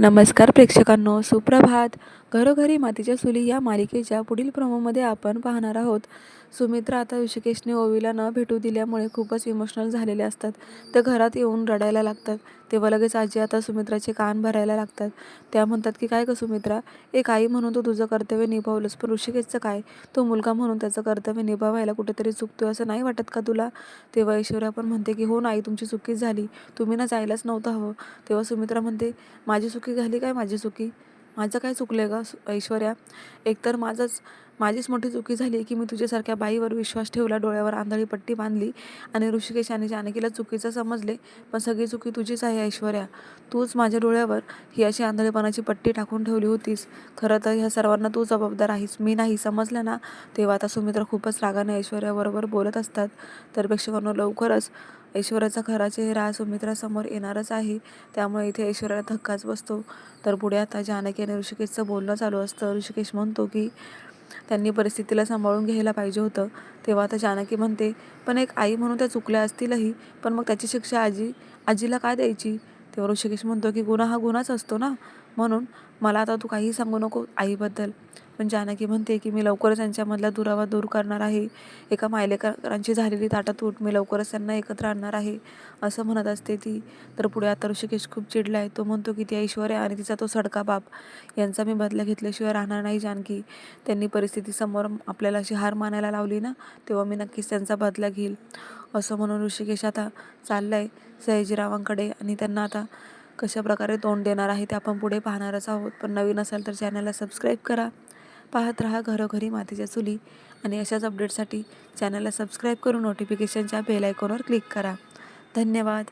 नमस्कार प्रेक्षकांनो सुप्रभात. घरोघरी मातीच्या चुली या मालिकेच्या पुढील प्रोमोमध्ये आपण पाहणार आहोत. सुमित्रा आता ऋषिकेशने ओवीला न भेटू दिल्यामुळे खूपच इमोशनल झालेले असतात. ते घरात येऊन रडायला लागतात. तेव्हा लगेच आजी आता सुमित्राचे कान भरायला लागतात. त्या म्हणतात की काय गं सुमित्रा एक आई म्हणून तू तुझं कर्तव्य निभावलंस पण ऋषिकेशचं काय? तो मुलगा म्हणून त्याचं कर्तव्य निभावायला कुठेतरी चुकतोय असं नाही वाटत का तुला? तेव्हा ऐश्वर्या पण म्हणते की हो नाही तुमची चुकी झाली. तुम्ही ना जायलाच नव्हतं हवं. तेव्हा सुमित्रा म्हणते माझी चुकी झाली काय माझी चुकी? माझं काय चुकलं आहे का ऐश्वर्या? एकतर माझंच माझीच मोठी चुकी झाली की मी तुझ्यासारख्या बाईवर विश्वास ठेवला डोळ्यावर आंधळी पट्टी बांधली आणि ऋषिकेश आणि जानकीला चुकीचं समजले पण सगळी चुकी तुझीच आहे ऐश्वर्या. तूच माझ्या डोळ्यावर ही अशी आंधळेपणाची पट्टी टाकून ठेवली होतीस. खरं तर ह्या सर्वांना तू जबाबदार आहेस. मी नाही समजलं ना? तेव्हा आता सुमित्रा खूपच रागाने ऐश्वर्याबरोबर बोलत असतात. तर प्रेक्षकांना लवकरच ऐश्वर्याचा खरा चेहरा सुमित्रासमोर येणारच आहे. त्यामुळे इथे ऐश्वर्याला धक्काच बसतो. तर पुढे आता जानकी आणि ऋषिकेशचं बोलणं चालू असतं. ऋषिकेश म्हणतो की त्यांनी परिस्थितीला सांभाळून घ्यायला पाहिजे होतं. तेव्हा आता जानकी म्हणते पण एक आई म्हणून त्या चुकल्या असतीलही पण मग त्याची शिक्षा आजी आजीला काय द्यायची? तेव्हा ऋषिकेश म्हणतो की गुन्हा हा गुन्हाच असतो ना. म्हणून मला आता तू काहीही सांगू नको आईबद्दल. पण जानकी म्हणते की मी लवकरच त्यांच्यामधला दुरावा दूर करणार आहे. एका मायलेकरांची झालेली ताटातूट मी लवकरच त्यांना एकत्र आणणार आहे असं म्हणत असते ती. तर पुढे आता ऋषिकेश खूप चिडला आहे तो म्हणतो की ती ऐश्वर्या आणि तिचा तो सडका बाप. यांचा मी बदला घेतल्याशिवाय राहणार नाही जानकी. त्यांनी परिस्थितीसमोर आपल्याला अशी हार मानायला लावली ना तेव्हा मी नक्कीच त्यांचा बदला घेईल. असं म्हणून ऋषिकेश आता चालला आहे सयाजीरावांकडे आणि त्यांना आता कशा प्रकारे तोंड देणार आहे ते आपण पुढे पाहणारच आहोत. पण नवीन असाल तर चॅनलला सबस्क्राईब करा. पाहत राहा घरोघरी मातीच्या चुली आणि अशाच अपडेटसाठी चॅनलला सबस्क्राईब करून नोटिफिकेशनच्या बेल आयकॉनवर क्लिक करा. धन्यवाद.